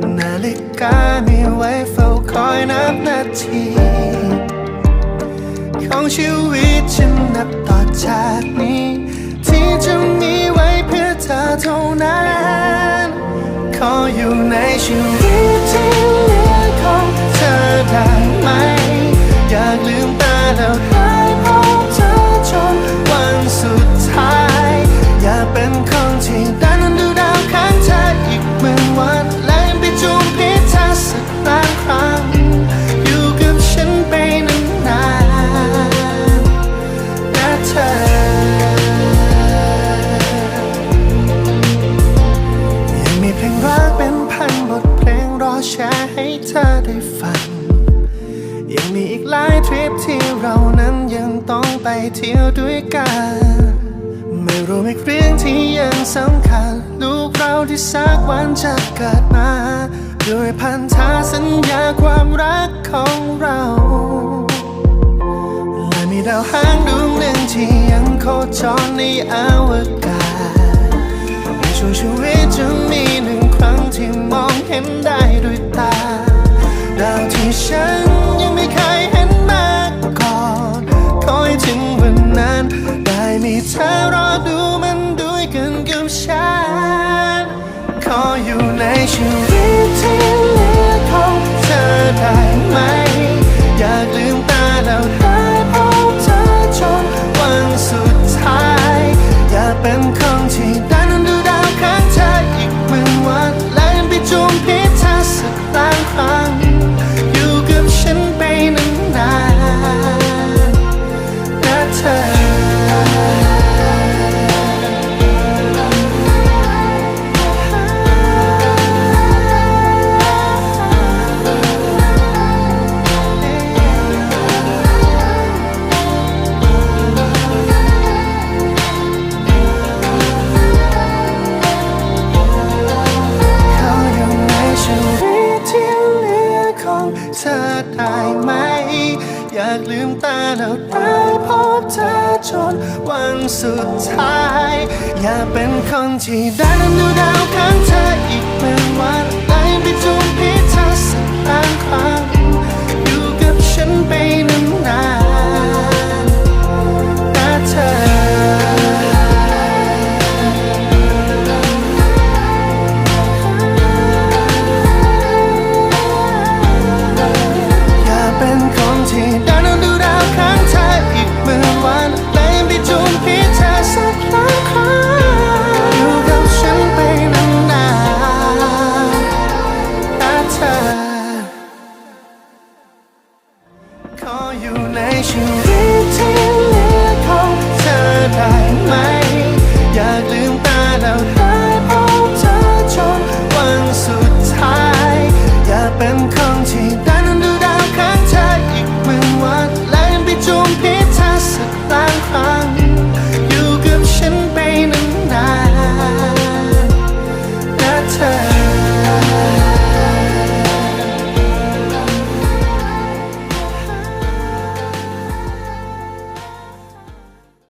วัน นาฬิกามีไว้เฝ้าคอยนับนาที ของชีวิตฉันนับต่อจากนี้ ที่จะมีไว้เพื่อเธอเท่านั้น ขออยู่ในชีวิต เที่ยวด้วยกัน ไม่รู้อีกเรื่องที่ยังสำคัญ ลูกเราที่สักวันจะเกิดมา ด้วยพันธาสัญญาความรักของเราและมีดาวหางดวงหนึ่งที่ยังโคจรในอวกาศในช่วงชีวิตจะมีหนึ่งครั้งที่มองเห็นได้ด้วยตา ดาวที่ฉัน ขอ เธอได้ไหม อยากลืมตาแล้วได้พบเธอจนวันสุดท้าย อยากเป็นคนที่ได้นั้นดูดาวข้างเธออีกเป็นวันไล่ไปจูบพิเธอสักล้านครั้ง ใ